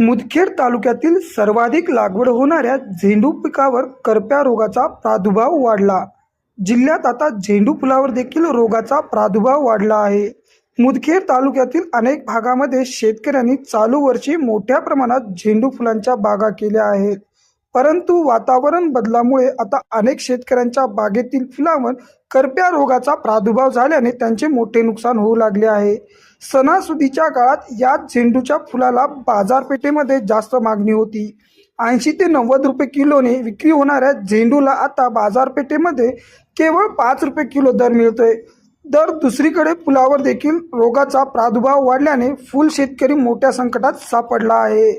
मुदखेड तालुक्यातील सर्वाधिक लागवड होणाऱ्या झेंडू पिकावर करप्या रोगाचा प्रादुर्भाव वाढला. जिल्ह्यात आता झेंडू फुलावर देखील रोगाचा प्रादुर्भाव वाढला आहे. मुदखेड तालुक्यातील अनेक भागामध्ये शेतकऱ्यांनी चालू वर्षी मोठ्या प्रमाणात झेंडू फुलांच्या बागा केल्या आहेत. परंतु वातावरण बदलामुळे आता अनेक शेतकऱ्यांच्या बागेतील फुलांवर करप्या रोगाचा प्रादुर्भाव झाल्याने त्यांचे मोठे नुकसान होऊ लागले आहे. सणासुदीच्या काळात या झेंडूच्या फुलाला बाजारपेठेमध्ये जास्त मागणी होती. ऐंशी ते नव्वद रुपये किलोने विक्री होणाऱ्या झेंडूला आता बाजारपेठेमध्ये केवळ पाच रुपये किलो दर मिळतोय. दर दुसरीकडे फुलावर देखील रोगाचा प्रादुर्भाव वाढल्याने फुल शेतकरी मोठ्या संकटात सापडला आहे.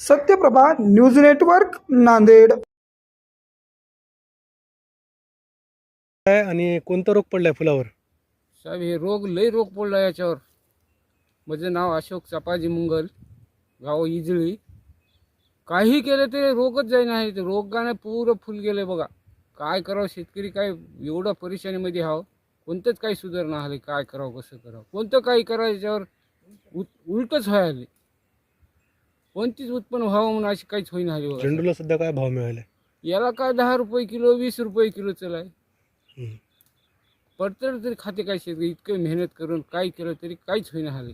Satyaprabha news network Nanded. आहे आणि कोणता रोग पडलाय फुलावर? साहेब हे रोग लय रोग पडला याच्यावर. माझं नाव अशोक चपाजी मुंगल गाव इजळी. काही केलं तरी रोगच जाईन आहे. ते रोगाने पुरं फुल गेले बघा. काय करावं शेतकरी काय एवढं परेशानीमध्ये हाव? कोणतंच काही सुधारणा आले काय करावं कसं करावं? कोणतं काही करावं याच्यावर उलटच व्हायला कोणतीच उत्पन्न व्हावं म्हणून अशी काहीच होईना बघा झेंडूला सध्या काय भाव मिळाले? याला काय दहा रुपये किलो वीस रुपये किलो चलाय. पडतर तरी खाते काय शेतकरी इतकं मेहनत करून काय केलं तरी काहीच होईना झाले